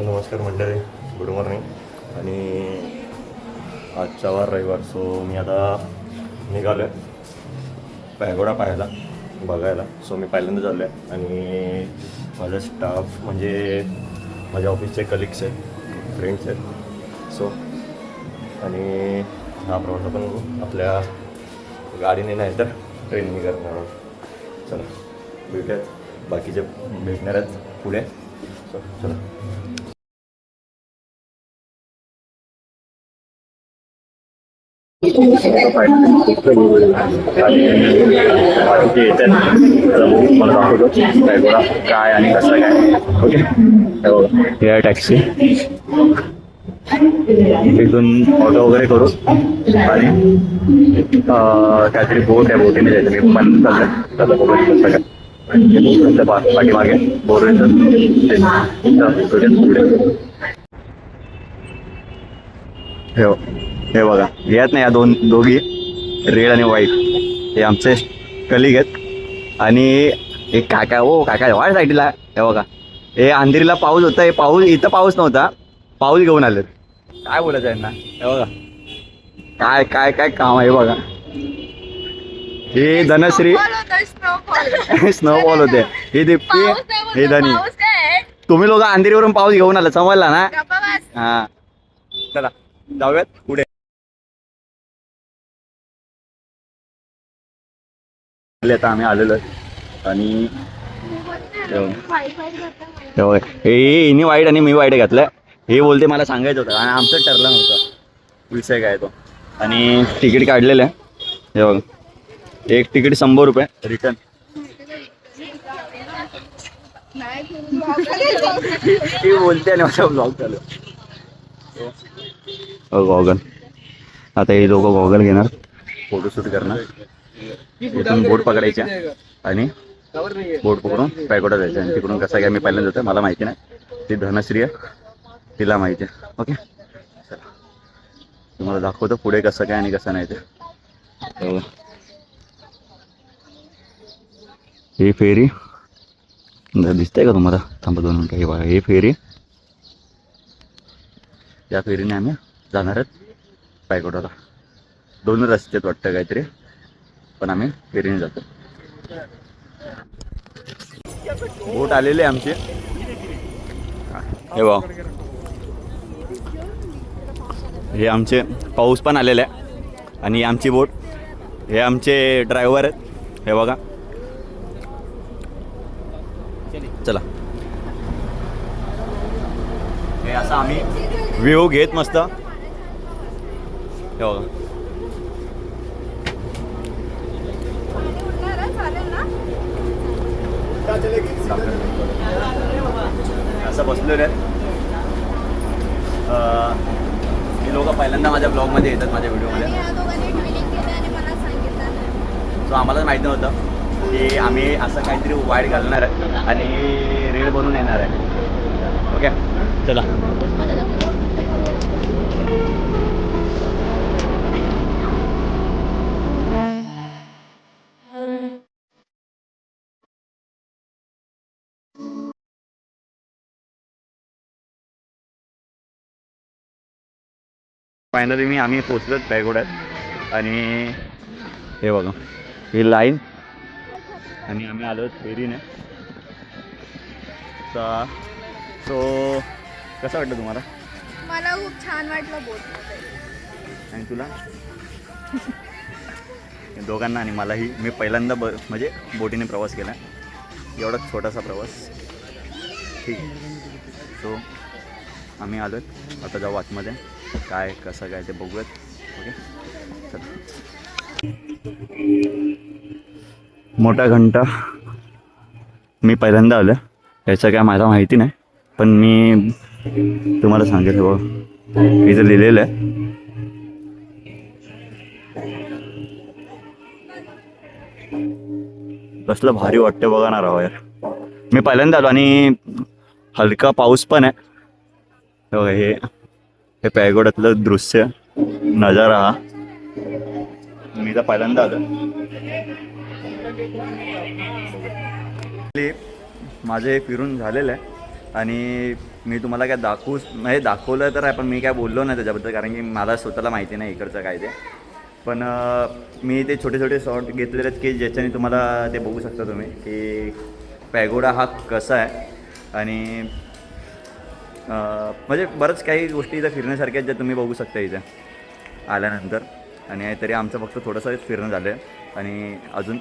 नमस्कार मंडळी good morning आणि आजचा वार रविवार सो मी आता निघालो आहे पॅगोडा पाहायला बघायला. सो मी पहिल्यांदा झालो आहे आणि माझा स्टाफ म्हणजे माझ्या ऑफिसचे कलिग्स आहेत फ्रेंड्स आहेत. सो आणि हा प्रवास आपण आपल्या गाडीने नाही तर ट्रेनने करणार आहोत. चला भेटूयात. बाकीचे भेटणार आहेत पुढे. सो चला. काय आणि कसं काय ओके. या टॅक्सी तिथून ऑटो वगैरे करू. आणि काहीतरी बोट आहे बोटीने जायचं. मी पण चाललं त्याचा बोलू कसं काय म्हणजे पाठीमागे. हो. हे बघा यात नाही या दोन दोघी रेड आणि व्हाईट. हे आमचे कलिग आहेत. आणि हे काका ओ काका वाढ साईडला. हे बघा हे अंधेरीला पाऊस होता हे पाऊस इथं पाऊस नव्हता. पाऊस घेऊन आलेत काय बोलायचं यांना? हे बघा. काय काय काय काम आहे बघा. हे धनश्री. स्नोफॉल होते. ही दीप्ती हे धनी. तुम्ही लोक अंधेरीवरून पाऊस घेऊन आला समजला ना? हा. चला जाऊयात पुढे. आता आम्ही आलेलो आहे. आणि हे हिने वाईट आणि मी वाईट घातलंय. हे बोलते मला सांगायचं होतं. आणि आमचं ठरलं नव्हतं. विषय काय तो. आणि तिकीट काढलेलं आहे. हे बघ. एक तिकीट शंभर रुपये. रिटर्न. ती बोलते आणि माझा ब्लॉग चालू. गॉगल. आता हे दोघं गॉगल घेणार. फोटोशूट करणार. इथून बोट पकडायच्या आणि बोट पकडून पॅकोटा जायचं आणि तिकडून कसं काय मी पहिल्यांदा जातो मला माहिती नाही. ती धनश्री आहे तिला माहिती आहे. ओके? चला. तुम्हाला दाखवतो पुढे कसं काय आणि कसं नाही ते. हे फेरी. दिसतंय का तुम्हाला? थांबा दोन मिनटं. हे बघा ही फेरी. या फेरीने आम्ही जाणार आहेत पायकोटाला दोन रस्ते आहेत वाटतं काहीतरी. पण आम्ही फेरीने जातो. बोट आलेले आमचे. हे बघ. हे आमचे पाऊस पण आलेले आहे. आणि आमची बोट. हे आमचे ड्रायव्हर आहेत. हे बघा. चला. हे असं आम्ही व्ह्यू घेत मस्त. हे बघा. असं बसलेलं आहे अं, ही लोक पहिल्यांदा माझ्या ब्लॉगमध्ये येतात माझ्या व्हिडिओमध्ये सो आम्हाला माहिती नव्हतं की आम्ही असं काहीतरी वाईट घालणार आहे आणि रील बनवून येणार आहे. ओके चला. फायनली मी आम्ही पोचलोच बॅगोड्यात. आणि हे बघा ही लाईन. आणि आम्ही आलो फेरीने. सो कसं वाटलं तुम्हाला? मला खूप छान वाटलं बोट आणि तुला? दोघांना आणि मलाही. मी पहिल्यांदा ब म्हणजे बोटीने प्रवास केला. एवढा छोटासा प्रवास. ठीक. सो आम्ही आलो आता जाऊ आतमध्ये. काय कसं काय ते बघूयात. ओके? चला. मोठा घंटा. मी पहिल्यांदा आलो याचं काय मला माहिती नाही. पण मी तुम्हाला सांगेल हे. बघ इथं लिहिलेलं आहे. कसलं भारी वाटतं बघा ना राव यार. मी पहिल्यांदा आलो आणि हलका पाऊस पण आहे. हे हे पॅगोड्यातलं दृश्य नजारा हा. मी तर पहिल्यांदा आलो माझे फिरून झालेलं आहे आणि मी तुम्हाला काय दाखवू म्हणजे दाखवलं तर आहे पण मी काय बोललो नाही त्याच्याबद्दल कारण की मला स्वतःला माहिती नाही इकडचं काय ते. पण मी ते छोटे छोटे शॉर्ट घेतलेले आहेत की ज्याच्याने तुम्हाला ते बघू शकता तुम्ही की पॅगोडा हा कसा आहे. आणि म्हणजे बरंच काही गोष्टी इथं फिरण्यासारख्या आहेत ज्या तुम्ही बघू शकता इथं. आल्यानंतर. आणि तरी आमचं फक्त थोडंसंच फिरणं झालं आहे आणि अजून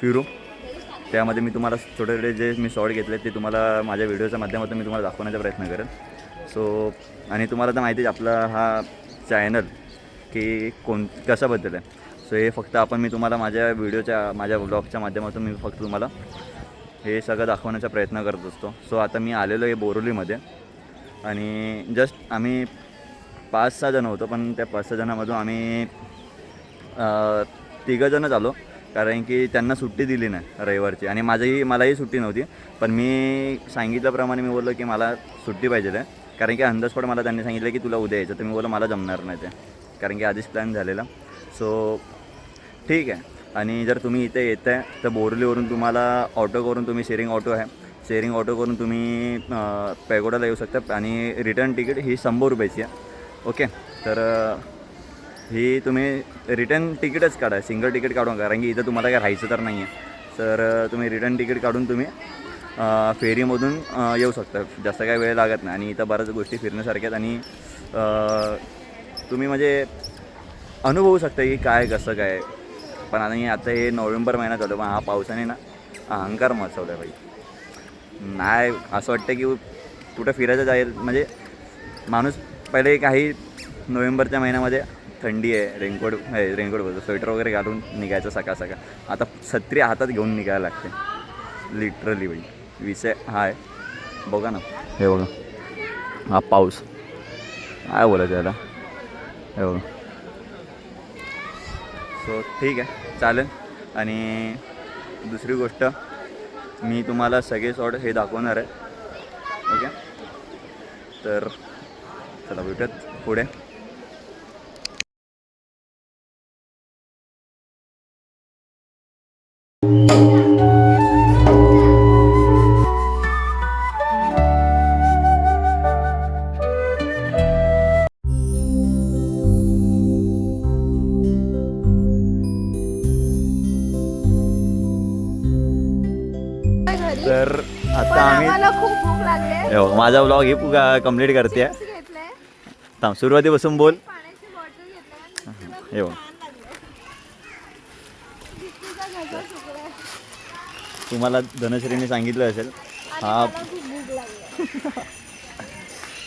फिरू. त्यामध्ये मी तुम्हाला छोटे छोटे जे मी शॉर्ट घेतले ते तुम्हाला माझ्या व्हिडिओच्या माध्यमातून मी तुम्हाला दाखवण्याचा प्रयत्न करेन. सो आणि तुम्हाला तर माहिती आहे आपला हा चॅनल की कोण कशाबद्दल आहे. सो हे फक्त आपण मी तुम्हाला माझ्या व्हिडिओच्या माझ्या ब्लॉगच्या माध्यमातून मी फक्त तुम्हाला हे सगळं दाखवण्याचा प्रयत्न करत असतो. सो आता मी आलेलो आहे बोरोलीमध्ये. आणि जस्ट आम्ही पाच सहा जण होतो पण त्या पाच सहा जणामधून आम्ही तिघंजणंच आलो कारण की त्यांना सुट्टी दिली नाही रविवारची आणि माझीही मलाही सुट्टी नव्हती. पण मी सांगितल्याप्रमाणे मी बोललो की मला सुट्टी पाहिजे आहे. कारण की अंदाजपड मला त्यांनी सांगितलं की तुला उद्या यायचं तर मी बोललो मला जमणार नाही ते. कारण की आधीच प्लॅन झालेला. सो ठीक आहे. आणि जर तुम्ही इथे येत आहे तर बोरलीवरून तुम्हाला ऑटो करून तुम्ही शेअरिंग ऑटो आहे. शेअरिंग ऑटो करून तुम्ही पॅगोडाला येऊ शकता आणि रिटर्न तिकीट ही शंभर रुपयाची आहे. ओके तर ही तुम्ही रिटर्न तिकीटच काढा सिंगल तिकीट काढून कारण की इथं तुम्हाला काय राहायचं तर नाही आहे तर तुम्ही रिटर्न तिकीट काढून तुम्ही फेरीमधून येऊ शकता. जास्त काही वेळ लागत नाही. आणि इथं बऱ्याच गोष्टी फिरण्यासारख्या आहेत. आणि तुम्ही म्हणजे अनुभवू शकता की काय कसं काय. पण आणि आता हे नोव्हेंबर महिना चालू पण हा पावसाने ना अहंकार मचवला आहे भाई. नाही असं वाटतं की कुठं फिरायचं जाईल म्हणजे माणूस पहिले काही नोव्हेंबरच्या महिन्यामध्ये थंडी आहे रेनकोट आहे रेनकोट बोलतो स्वेटर वगैरे घालून निघायचं सकाळ सकाळ. आता छत्री हातात घेऊन निघायला लागते. लिटरली बाई. विषय हा आहे. बघा ना. हे बघा. हा पाऊस. काय बोलायचं याला? हे बघा. सो ठीक आहे. चालेल. आणि दुसरी गोष्ट मी तुम्हाला सगळे शॉट हे दाखवणार आहे. ओके तर चला भेटत पुढे. घरी आता आम्ही आम्हाला खूप भूक लागली आहे. हे माझा ब्लॉग हे कंप्लीट करते. थांब सुरुवातीपासून बोल. हे. तुम्हाला धनश्रीने सांगितलं असेल हा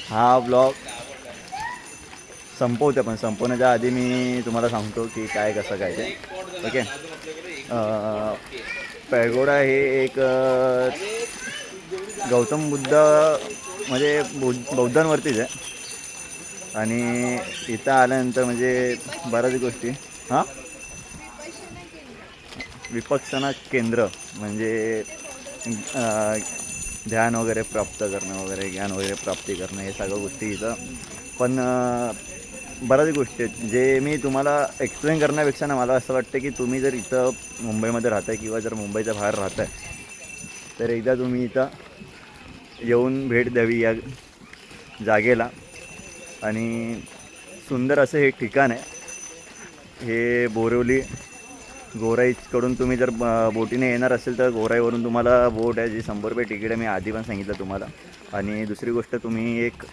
हा ब्लॉग संपवते पण संपवण्याच्या आधी मी तुम्हाला सांगतो की काय कसं काय ते. ओके पॅगोडा हे एक गौतम बुद्ध म्हणजे बौद्ध बौद्धांवरतीच आहे. आणि इथं आल्यानंतर म्हणजे बऱ्याच गोष्टी. हां? विपक्षना केंद्र म्हणजे ध्यान वगैरे प्राप्त करणं वगैरे ज्ञान वगैरे प्राप्ती करणं हे सगळ्या गोष्टी इथं. पण बऱ्याच गोष्टी आहेत. जे मी तुम्हाला एक्सप्लेन करण्यापेक्षा ना मला असं वाटतं की तुम्ही जर इथं मुंबईमध्ये राहताय किंवा जर मुंबईच्या बाहेर राहताय तर एकदा तुम्ही इथं येऊन भेट द्यावी या जागेला. आणि सुंदर असं हे ठिकाण आहे. हे बोरिवली गोराईकडून तुम्ही जर ब- बोटीने येणार असेल तर गोराईवरून तुम्हाला बोट आहे जी शंभर रुपये तिकीट आहे मी आधी पण सांगितलं तुम्हाला. आणि दुसरी गोष्ट तुम्ही एक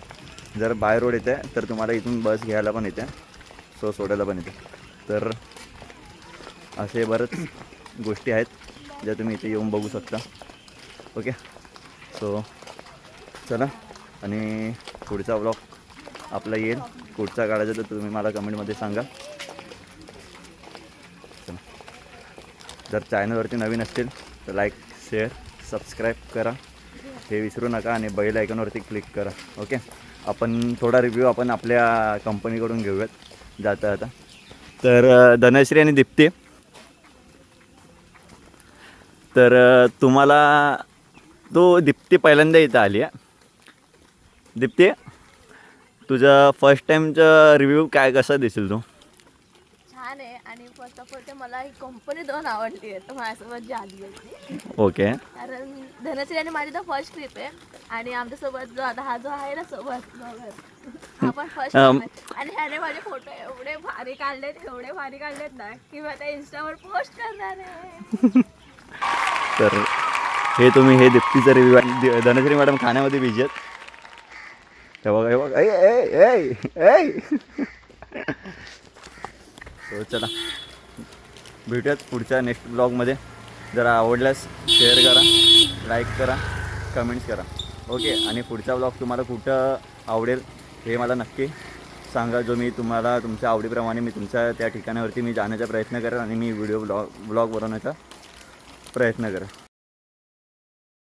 जर बाय रोड येते तर तुम्हाला इथून बस घ्यायला पण येते सो सोडायला पण येते तर असे बरंच गोष्टी आहेत ज्या तुम्ही इथे येऊन बघू शकता. ओके? सो चला. आणि पुढचा ब्लॉग आपला येईल. पुढचा काढायचा तर तुम्ही मला कमेंटमध्ये सांगा. चला. जर चॅनलवरती नवीन असतील तर लाईक शेअर सबस्क्राईब करा. हे विसरू नका आणि बैल आयकॉनवरती क्लिक करा. ओके आपण थोडा रिव्ह्यू आपण आपल्या कंपनीकडून घेऊयात. जाता आता तर धनश्री आणि दीप्ती. तर तुम्हाला तो दीप्ती पहिल्यांदा इथं आली आहे दीप्ती तुझं फर्स्ट टाईमचं रिव्ह्यू काय कसं दिसेल तू? छान आहे. आणि फर्स्ट ऑफ ऑल ते मला ही कंपनी दोन आवडली आहे तर माझ्यासोबत जी आली आहे ओके. कारण धनश्री आणि माझी तर फर्स्ट ट्रिप आहे. आणि आमच्यासोबत जो आता हा जो आहे ना सोबत बघत, हा पण फर्स्ट आणि ह्याने माझे फोटो एवढे भारी काढलेत एवढे भारी काढलेत ना की मी आता इंस्टावर पोस्ट करणार आहे. तर हे तुम्ही हे दीप्तीचं रिव्ह्यू धनश्री मॅडम खाण्यामध्ये बिझी आहेत. हे बघा हे बघा. ए ऐ, ऐ, हो, चला. भेटूयात पुढच्या नेक्स्ट ब्लॉगमध्ये जरा आवडल्यास शेअर करा लाईक करा कमेंट्स करा. ओके आणि पुढचा ब्लॉग तुम्हाला कुठं आवडेल हे मला नक्की सांगा. जो मी तुम्हाला तुमच्या आवडीप्रमाणे मी तुमच्या त्या ठिकाणावरती मी जाण्याचा प्रयत्न करेन आणि मी व्हिडिओ ब्लॉग ब्लॉग बनवण्याचा प्रयत्न करेन.